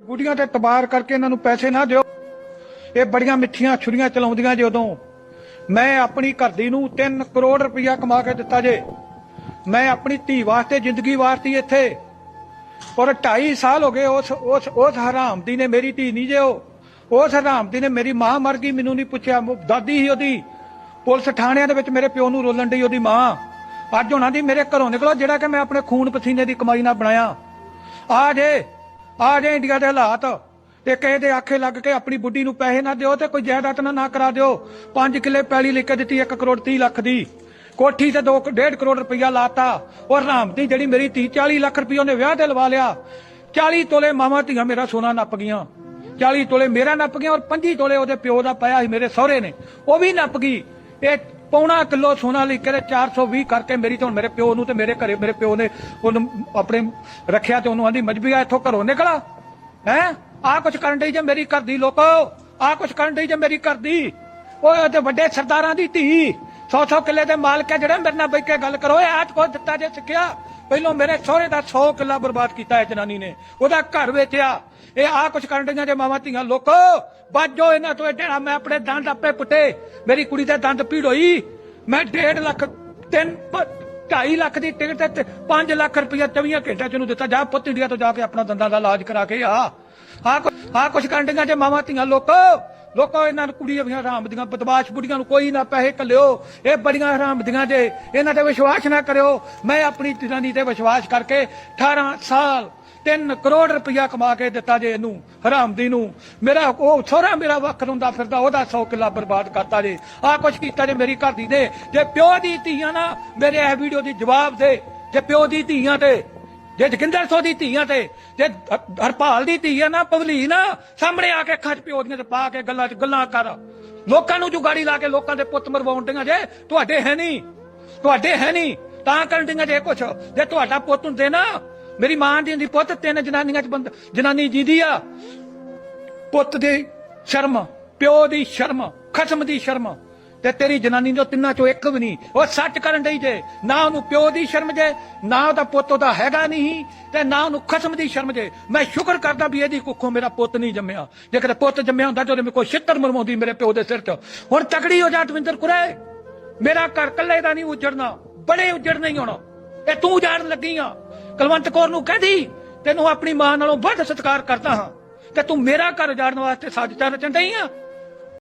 ਗੁੱਡੀਆਂ ਤੇ ਤਬਾਰ ਕਰਕੇ ਇਹਨਾਂ ਨੂੰ ਪੈਸੇ ਨਾ ਦਿਓ। ਇਹ ਬੜੀਆਂ ਮਿੱਠੀਆਂ ਛੁਰੀਆਂ ਚਲਾਉਂਦੀਆਂ ਜੇ ਉਦੋਂ। ਮੈਂ ਆਪਣੀ ਘਰਦੀ ਨੂੰ 3 ਕਰੋੜ ਰੁਪਇਆ ਕਮਾ ਕੇ ਦਿੱਤਾ ਜੇ। ਮੈਂ ਆਪਣੀ ਧੀ ਵਾਸਤੇ ਜ਼ਿੰਦਗੀ ਵਾਰਤੀ ਇੱਥੇ। ਔਰ 2.5 ਸਾਲ ਹੋ ਗਏ ਉਸ ਉਸ ਉਸ ਹਰਾਮਦੀ ਨੇ ਮੇਰੀ ਧੀ ਨਹੀਂ ਜੇ ਉਹ ਉਸ ਹਰਾਮਦੀ ਨੇ ਮੇਰੀ ਮਾਂ ਮਰ ਗਈ, ਮੈਨੂੰ ਨਹੀਂ ਪੁੱਛਿਆ। ਦਾਦੀ ਹੀ ਉਹਦੀ। ਪੁਲਿਸ ਥਾਣਿਆਂ ਦੇ ਵਿੱਚ ਮੇਰੇ ਪਿਓ ਨੂੰ ਰੋਲਣ ਡਈ ਉਹਦੀ ਮਾਂ। ਅੱਜ ਉਹਨਾਂ ਦੀ ਮੇਰੇ ਘਰੋਂ ਨਿਕਲੋ, ਜਿਹੜਾ ਕਿ ਮੈਂ ਆਪਣੇ ਖੂਨ ਪਸੀਨੇ ਦੀ ਕਮਾਈ ਨਾਲ ਬਣਾਇਆ। ਆ ਜੇ ਆ ਜੇ ਇੰਡੀਆ ਦੇ ਹਾਲਾਤ ਤੇ ਕਿਸੇ ਦੇ ਆਖੇ ਲੱਗ ਕੇ ਆਪਣੀ ਬੁੱਢੀ ਨੂੰ ਪੈਸੇ ਨਾ ਦਿਓ ਤੇ ਕੋਈ ਜਾਇਦਾਦ ਨਾ ਨਾ ਕਰਾ ਦਿਓ 5 ਕਿੱਲੇ ਪੈਲੀ ਲਿਖ ਕੇ ਦਿੱਤੀ 1 ਕਰੋੜ 30 ਲੱਖ ਦੀ। ਕੋਠੀ ਤੇ 2 1.5 ਕਰੋੜ ਰੁਪਈਆ ਲਾਤਾ। ਔਰ ਰਾਮਦੀ ਜਿਹੜੀ ਮੇਰੀ ਧੀ 40 ਲੱਖ ਰੁਪਈਆ ਉਹਨੇ ਵਿਆਹ ਤੇ ਲਵਾ ਲਿਆ। 40 ਤੋਲੇ ਮਾਮਾ ਧੀਆਂ ਮੇਰਾ ਸੋਨਾ ਨੱਪ ਗਈਆਂ। 40 ਤੋਲੇ ਮੇਰਾ ਨੱਪ ਗਿਆ ਔਰ 25 ਤੋਲੇ ਉਹਦੇ ਪਿਓ ਦਾ ਪਾਇਆ ਸੀ ਮੇਰੇ ਸਹੁਰੇ ਨੇ। ਉਹ ਵੀ ਨੱਪ ਗਈ। ਇਹ ਪੌਣਾ ਕਿਲੋ ਸੋਨਾ ਲਈ ਕੇ 420 ਕਰਕੇ ਮੇਰੀ ਤੇ ਹੁਣ ਮੇਰੇ ਪਿਓ ਨੂੰ ਤੇ ਮੇਰੇ ਘਰੇ, ਮੇਰੇ ਪਿਓ ਨੇ ਉਹਨੂੰ ਆਪਣੇ ਰੱਖਿਆ ਤੇ ਉਹਨੂੰ ਆਂਦੀ ਮਜਬੀਆ ਇੱਥੋਂ ਘਰੋਂ ਨਿਕਲਾ ਹੈ? ਆ ਕੁਛ ਕਰਨ ਡਈ ਜੇ ਮੇਰੀ ਘਰ ਦੀ ਲੋਕੋ? ਆ ਕੁਛ ਕਰਨ ਡਈ ਜੇ ਮੇਰੀ ਘਰ ਦੀ? ਓਏ ਤੇ ਵੱਡੇ ਸਰਦਾਰਾਂ ਦੀ ਧੀ। ਸੌ ਸੌ ਕਿੱਲੇ ਦੇ ਮਾਲਕ ਹੈ ਜਿਹੜੇ ਮੇਰੇ ਨਾਲ ਬੈ ਕੇ ਗੱਲ ਕਰੋ, ਇਹ ਆਜ ਕੋ ਦਿੱਤਾ ਜੇ ਸਿੱਖਿਆ। ਪਹਿਲੋਂ ਮੇਰੇ ਸਹੁਰੇ ਦਾ 100 ਕਿੱਲਾ ਬਰਬਾਦ ਕੀਤਾ ਹੈ ਜਨਾਨੀ ਨੇ। ਉਹਦਾ ਘਰ ਵੇਚਿਆ। ਇਹ ਆ ਕੁਛ ਕਰਨ ਡਈਆਂ ਜੇ ਮਾਵਾਂ ਧੀਆਂ। ਲੋਕੋ ਬਾਜੋ ਇਹਨਾਂ ਤੋਂ ਜਿਹੜਾ ਮੈਂ ਆਪਣੇ ਦੰਦ ਆਪੇ ਪੁੱਟੇ। ਮੇਰੀ ਕੁੜੀ ਦੇ ਦੰਦ ਪੀੜ ਹੋਈ। ਮੈਂ 1.5 ਲੱਖ, ਤਿੰਨ ਪ- ਢਾਈ ਲੱਖ ਦੀ ਟਿਕਟ ਤੇ 5 ਲੱਖ ਰੁਪਇਆ 24 ਘੰਟਿਆਂ ਚ ਨੂੰ ਦਿੱਤਾ। ਜਾ ਪੁੱਤ ਇੰਡੀਆ ਤੋਂ ਜਾ ਕੇ ਆਪਣਾ ਦੰਦਾਂ ਦਾ ਇਲਾਜ ਕਰਾ ਕੇ ਆ। ਆ ਆ ਕੁਛ ਕਰਨ ਡੀਆਂ ਜੇ ਮਾਵਾਂ ਧੀਆਂ। ਲੋਕੋ ਲੋਕੋ ਇਹਨਾਂ ਨੂੰ ਕੁੜੀਆਂ ਵੀ ਹਰਾਮ ਦੀਆਂ, ਬਦਮਾਸ਼ ਬੁੜੀਆਂ ਨੂੰ ਕੋਈ ਨਾ ਪੈਸੇ ਕੱਲਿਓ ਇਹ ਬੜੀਆਂ ਹਰਾਮ ਦੀਆਂ ਜੇ, ਇਹਨਾਂ ਤੇ ਵਿਸ਼ਵਾਸ ਨਾ ਕਰਿਓ। ਮੈਂ ਆਪਣੀ ਜਨਾਨੀ ਤੇ ਵਿਸ਼ਵਾਸ ਕਰਕੇ 18 ਸਾਲ 3 ਕਰੋੜ ਰੁਪਇਆ ਕਮਾ ਕੇ ਦਿੱਤਾ ਜੇ ਇਹਨੂੰ ਹਰਾਮਦੀ ਨੂੰ। ਮੇਰਾ ਉਹ ਸਹੁਰਾ ਮੇਰਾ ਵੱਖ ਹੁੰਦਾ ਫਿਰਦਾ, ਉਹਦਾ 100 ਕਿੱਲਾ ਬਰਬਾਦ ਕਰਤਾ ਜੇ। ਆ ਕੁਛ ਕੀਤਾ ਜੇ ਮੇਰੀ ਘਰ ਦੀ ਦੇ ਜੇ ਪਿਓ ਦੀ ਧੀਆਂ ਨਾ, ਮੇਰੇ ਇਹ ਵੀਡੀਓ ਦੀ ਜਵਾਬ ਦੇ। ਜੇ ਪਿਓ ਦੀ ਧੀਆਂ ਤੇ ਜੇ ਜਗਿੰਦਰ ਸੋ ਦੀ ਧੀਆਂ ਤੇ, ਜੇ ਹਰਪਾਲ ਦੀ ਧੀ ਆ ਨਾ, ਪਵਲੀ ਨਾ, ਸਾਹਮਣੇ ਆ ਕੇ ਅੱਖਾਂ ਚ ਪਿਓ ਦੀਆਂ ਤੇ ਪਾ ਕੇ ਗੱਲਾਂ 'ਚ ਗੱਲਾਂ ਕਰ। ਲੋਕਾਂ ਨੂੰ ਜੁਗਾੜੀ ਲਾ ਕੇ ਲੋਕਾਂ ਦੇ ਪੁੱਤ ਮਰਵਾਉਣ ਡੀਆਂ ਜੇ, ਤੁਹਾਡੇ ਹੈ ਨਹੀਂ। ਤੁਹਾਡੇ ਹੈ ਨਹੀਂ। ਤਾਂ ਕਰਨ ਡੀਆਂ ਜੇ ਕੁਛ। ਜੇ ਤੁਹਾਡਾ ਪੁੱਤ ਹੁੰਦੇ ਨਾ, ਮੇਰੀ ਮਾਂ ਦੀ ਹੁੰਦੀ ਪੁੱਤ ਤਿੰਨ ਜਨਾਨੀਆਂ 'ਚ ਬੰਦ, ਜਨਾਨੀ ਜੀਦੀ ਆ। ਪੁੱਤ ਦੀ ਸ਼ਰਮ, ਪਿਓ ਦੀ ਸ਼ਰਮ, ਖਸਮ ਦੀ ਸ਼ਰਮ। ਤੇ ਤੇਰੀ ਜਨਾਨੀ ਦੇ ਤਿੰਨਾਂ ਚੋਂ ਇੱਕ ਵੀ ਨਹੀਂ। ਉਹ ਸੱਚ ਕਰਨ ਡਈ ਜੇ। ਨਾ ਉਹਨੂੰ ਪਿਓ ਦੀ ਸ਼ਰਮ ਜੇ, ਨਾ ਉਹਦਾ ਪੁੱਤ ਉਹਦਾ ਹੈਗਾ ਨਹੀਂ, ਤੇ ਨਾ ਉਹਨੂੰ ਖਸਮ ਦੀ ਸ਼ਰਮ ਜੇ। ਮੈਂ ਸ਼ੁਕਰ ਕਰਦਾ ਵੀ ਇਹਦੀ ਕੁੱਖੋਂ ਮੇਰਾ ਪੁੱਤ ਨਹੀਂ ਜੰਮਿਆ। ਜੇ ਕਿਤੇ ਪੁੱਤ ਜੰਮਿਆ ਹੁੰਦਾ ਤੇ ਉਹਦੇ ਮੇ ਕੋਈ ਛਿੱਤਰ ਮਰਵਾਉਂਦੀ ਮੇਰੇ ਪਿਓ ਦੇ ਸਿਰ 'ਚ। ਹੁਣ ਤਕੜੀ ਹੋ ਜਾ ਦਵਿੰਦਰ ਕੁਰੇ। ਮੇਰਾ ਘਰ ਕੱਲੇ ਦਾ ਨਹੀਂ ਉਜੜਨਾ। ਬੜੇ ਉਜੜ ਨਹੀਂ ਹੋਣਾ। ਤੇ ਤੂੰ ਜਾਣ ਲੱਗੀ ਆ। ਕਲਵੰਤ ਕੌਰ ਨੂੰ ਕਹਦੀ ਤੈਨੂੰ ਆਪਣੀ ਮਾਂ ਨਾਲੋਂ ਵੱਧ ਸਤਿਕਾਰ ਕਰਦਾ ਹਾਂ। ਤੇ ਤੂੰ ਮੇਰਾ ਘਰ ਉਜਾੜਨ ਵਾਸਤੇ ਸਾਜ਼ਿਸ਼ਾਂ ਰਚਣ ਡਈ ਆ।